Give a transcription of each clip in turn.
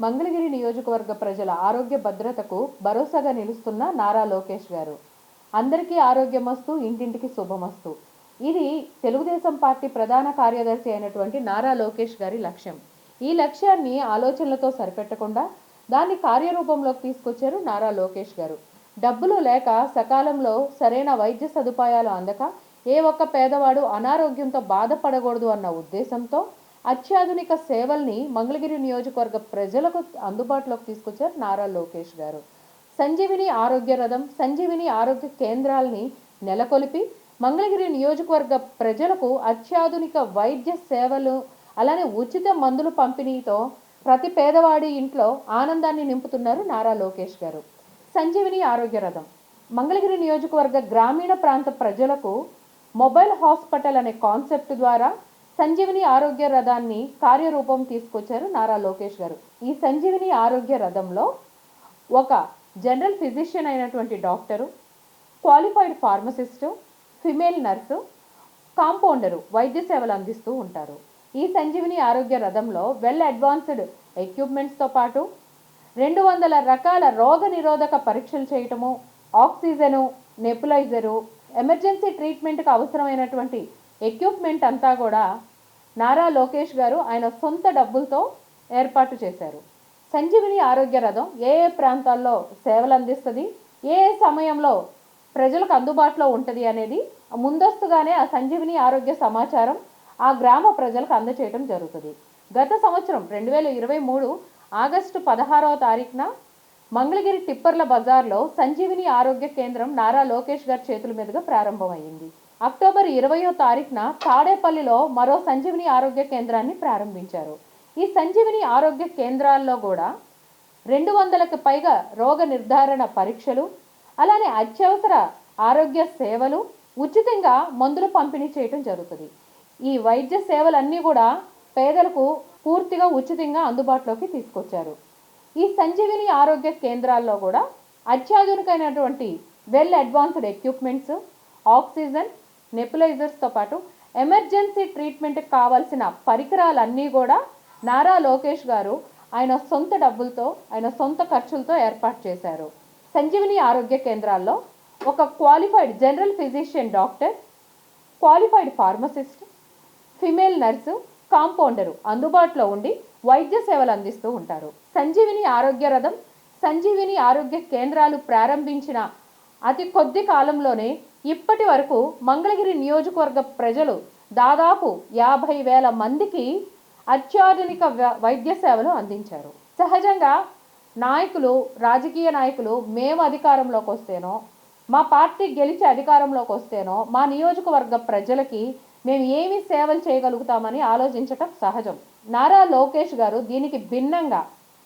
మంగళగిరి నియోజకవర్గ ప్రజల ఆరోగ్య భద్రతకు భరోసాగా నిలుస్తున్న నారా లోకేష్ గారు. అందరికీ ఆరోగ్యమస్తు ఇంటింటికి శుభమస్తు. ఇది తెలుగుదేశం పార్టీ ప్రధాన కార్యదర్శి అయినటువంటి నారా లోకేష్ గారి లక్ష్యం. ఈ లక్ష్యాన్ని ఆలోచనలతో సరిపెట్టకుండా దాన్ని కార్యరూపంలోకి తీసుకొచ్చారు నారా లోకేష్ గారు. డబ్బులు లేక సకాలంలో సరైన వైద్య సదుపాయాలు అందక ఏ ఒక్క పేదవాడు అనారోగ్యంతో బాధపడకూడదు అన్న ఉద్దేశంతో అత్యాధునిక సేవల్ని మంగళగిరి నియోజకవర్గ ప్రజలకు అందుబాటులోకి తీసుకొచ్చారు నారా లోకేష్ గారు. సంజీవిని ఆరోగ్య రథం సంజీవిని ఆరోగ్య కేంద్రాల్ని నెలకొల్పి మంగళగిరి నియోజకవర్గ ప్రజలకు అత్యాధునిక వైద్య సేవలు అలానే ఉచిత మందులు పంపిణీతో ప్రతి పేదవాడి ఇంట్లో ఆనందాన్ని నింపుతున్నారు నారా లోకేష్ గారు. సంజీవిని ఆరోగ్య రథం. మంగళగిరి నియోజకవర్గ గ్రామీణ ప్రాంత ప్రజలకు మొబైల్ హాస్పిటల్ అనే కాన్సెప్ట్ ద్వారా సంజీవిని ఆరోగ్య రథాన్ని కార్యరూపం తీసుకొచ్చారు నారా లోకేష్ గారు. ఈ సంజీవిని ఆరోగ్య రథంలో ఒక జనరల్ ఫిజిషియన్ అయినటువంటి doctor qualified pharmacist female nurse compounder వైద్య సేవలు అందిస్తూ ఉంటారు. ఈ సంజీవిని ఆరోగ్య రథంలో వెల్ అడ్వాన్స్డ్ ఎక్విప్మెంట్స్తో పాటు రెండు వందల రకాల రోగ నిరోధక పరీక్షలు చేయటము ఆక్సిజను నెపులైజరు ఎమర్జెన్సీ ట్రీట్మెంట్కి అవసరమైనటువంటి ఎక్విప్మెంట్ అంతా కూడా నారా లోకేష్ గారు ఆయన సొంత డబ్బులతో ఏర్పాటు చేశారు. సంజీవిని ఆరోగ్య రథం ఏ ఏ ప్రాంతాల్లో సేవలు అందిస్తుంది ఏ ఏ సమయంలో ప్రజలకు అందుబాటులో ఉంటుంది అనేది ముందస్తుగానే ఆ సంజీవిని ఆరోగ్య సమాచారం ఆ గ్రామ ప్రజలకు అందచేయడం జరుగుతుంది. గత సంవత్సరం రెండు వేల ఇరవై మూడు ఆగస్టు పదహారవ తారీఖున మంగళగిరి టిప్పర్ల బజార్లో సంజీవిని ఆరోగ్య కేంద్రం నారా లోకేష్ గారి చేతుల మీదుగా ప్రారంభమైంది అక్టోబర్ ఇరవయో తారీఖున తాడేపల్లిలో మరో సంజీవిని ఆరోగ్య కేంద్రాన్ని ప్రారంభించారు. ఈ సంజీవిని ఆరోగ్య కేంద్రాల్లో కూడా రెండు వందలకు పైగా రోగ నిర్ధారణ పరీక్షలు అలానే అత్యవసర ఆరోగ్య సేవలు ఉచితంగా మందులు పంపిణీ చేయటం జరుగుతుంది. ఈ వైద్య సేవలన్నీ కూడా పేదలకు పూర్తిగా ఉచితంగా అందుబాటులోకి తీసుకొచ్చారు. ఈ సంజీవిని ఆరోగ్య కేంద్రాల్లో కూడా అత్యాధునికమైనటువంటి వెల్ అడ్వాన్స్డ్ ఎక్విప్మెంట్స్ ఆక్సిజన్ నెపులైజర్స్తో పాటు ఎమర్జెన్సీ ట్రీట్మెంట్కి కావాల్సిన పరికరాలన్నీ కూడా నారా లోకేష్ గారు ఆయన సొంత డబ్బులతో ఆయన సొంత ఖర్చులతో ఏర్పాటు చేశారు. సంజీవిని ఆరోగ్య కేంద్రాల్లో ఒక qualified general physician doctor qualified pharmacist female nurse compounder అందుబాటులో ఉండి వైద్య సేవలు అందిస్తూ ఉంటారు. సంజీవిని ఆరోగ్య రథం సంజీవిని ఆరోగ్య కేంద్రాలు ప్రారంభించిన అతి కొద్ది కాలంలోనే ఇప్పటి వరకు మంగళగిరి నియోజకవర్గ ప్రజలు దాదాపు యాభై వేల మందికి అత్యాధునిక వైద్య సేవలు అందించారు. సహజంగా నాయకులు రాజకీయ నాయకులు మేము అధికారంలోకి వస్తేనో మా పార్టీ గెలిచి అధికారంలోకి వస్తేనో మా నియోజకవర్గ ప్రజలకి మేము ఏమి సేవలు చేయగలుగుతామని ఆలోచించటం సహజం. నారా లోకేష్ గారు దీనికి భిన్నంగా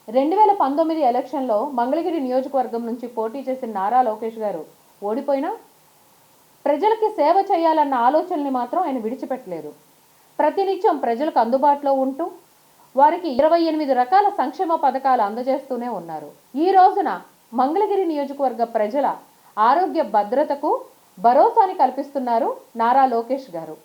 రెండు వేల పంతొమ్మిది ఎలక్షన్లో మంగళగిరి నియోజకవర్గం నుంచి పోటీ చేసిన నారా లోకేష్ గారు ఓడిపోయినా ప్రజలకి సేవ చేయాలన్న ఆలోచనని మాత్రం ఆయన విడిచిపెట్టలేదు. ప్రతినిత్యం ప్రజలకు అందుబాటులో ఉంటూ వారికి ఇరవై ఎనిమిది రకాల సంక్షేమ పథకాలు అందజేస్తూనే ఉన్నారు. ఈ రోజున మంగళగిరి నియోజకవర్గ ప్రజల ఆరోగ్య భద్రతకు భరోసాని కల్పిస్తున్నారు నారా లోకేష్ గారు.